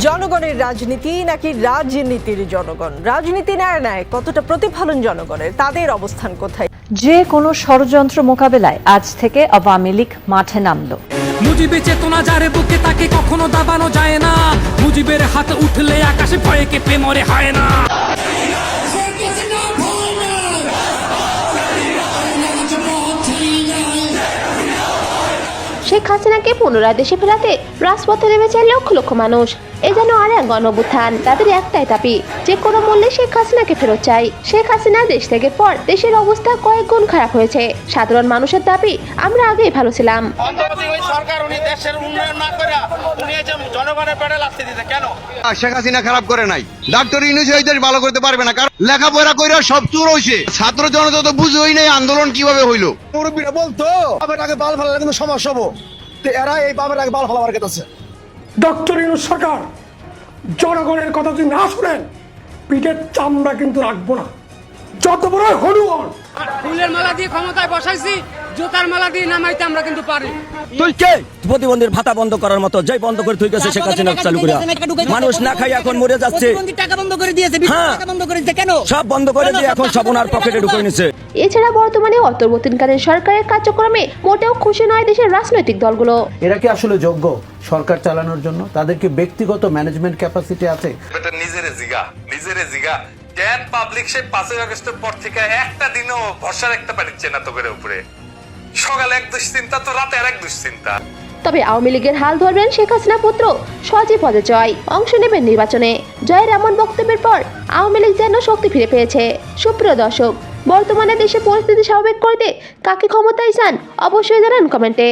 জনগণের রাজনীতি নাকি রাজনীতির জনগণ? রাজনীতি নেয় নেয় কতটা প্রতিফলন জনগণের? তাদের অবস্থান কোথায়? যে কোনো ষড়যন্ত্র মোকাবেলায় আজ থেকে আওয়ামী লীগ মাঠে নামলো। মুজিবের চেতনা যারে বুকে তাকে কখনো দাবানো যায় না। মুজিবের হাত উঠলে আকাশে ভয়ে কেঁপে মরে হয় না। শেখ হাসিনাকে পুনরায় দেশে ফেরাতে রাজপথে নেমেছে লক্ষ লক্ষ মানুষ। এ যেন আর এক গণঅভ্যুত্থান তাদের একটাই দাবি যে কোনো মূল্যে শেখ হাসিনাকে ফেরত চাই। শেখ হাসিনা দেশ থেকে পর দেশের অবস্থা কয়েক গুণ খারাপ হয়েছে। সাধারণ মানুষের দাবি আমরা আগেই ভালো ছিলাম। সরকার উনি দেশের উন্নয়ন না করে উনি জনগণের পেটে লাগতে দিতে কেন? শেখ হাসিনা খারাপ করে নাই। ডাক্তার ইউনুস এই দেশ ভালো করতে পারবে না কারণ লেখাপড়া কইরা সব চুর হইছে। ছাত্র জনতা তো বুঝোই নাই আন্দোলন কীভাবে হইল। মুরব্বীরা বলতো বাবার আগে বাল ফালা কিন্তু সমস্যা হব। তো এরা এই বাবার আগে বাল ফালাবার গেছে ডক্টর ইউনুস সরকার জনগণের কথা যদি না শুনেন পিঠের চামড়া কিন্তু রাখব না। যত বড় হনুমান ফুলের মালা দিয়ে ক্ষমতায় বসাইছি জোতার মালা দিয়ে নামাইতে আমরা কিন্তু পারি। তুই কে? প্রতিবন্ধীর ভাতা বন্ধ করার মতো যাই বন্ধ করে তুই গেছে শেখ হাসিনা চালু করে মানুষ না খাই এখন মরে যাচ্ছে। টাকা বন্ধ করে দিয়েছে হ্যাঁ। টাকা বন্ধ করে দিয়েছে কেন? সব বন্ধ করে দিয়ে এখন সব ওনার পকেটে ঢুকে নিছে। এছাড়া বর্তমানে অন্তর্বর্তীকালীন সরকারের কার্যক্রমে মোটেও খুশি নয় দেশের রাজনৈতিক দলগুলো। এরা কি আসলে যোগ্য সরকার চালানোর জন্য? তাদের কি ব্যক্তিগত ম্যানেজমেন্ট ক্যাপাসিটি আছে? এটা নিজেরে জিগা নিজেরে জিগা। কেন পাবলিক সে পাঁচই আগস্টের পর থেকে একটা দিনও ভরসা রাখতে পারছে না তোকের উপরে। সকালে এক দুশ্চিন্তা, তো রাতে আর এক দুশ্চিন্তা। তবে আওয়ামী লীগের হাল ধরবেন শেখ হাসিনা পুত্র সজীব পদে জয় অংশ নেবেন নির্বাচনে। জয়ের এমন বক্তব্যের পর আওয়ামী লীগ যেন শক্তি ফিরে পেয়েছে। সুপ্রিয় দর্শক, বর্তমানে দেশে পরিস্থিতি স্বাভাবিক করতে কাকে ক্ষমতায় চান অবশ্যই জানান কমেন্টে।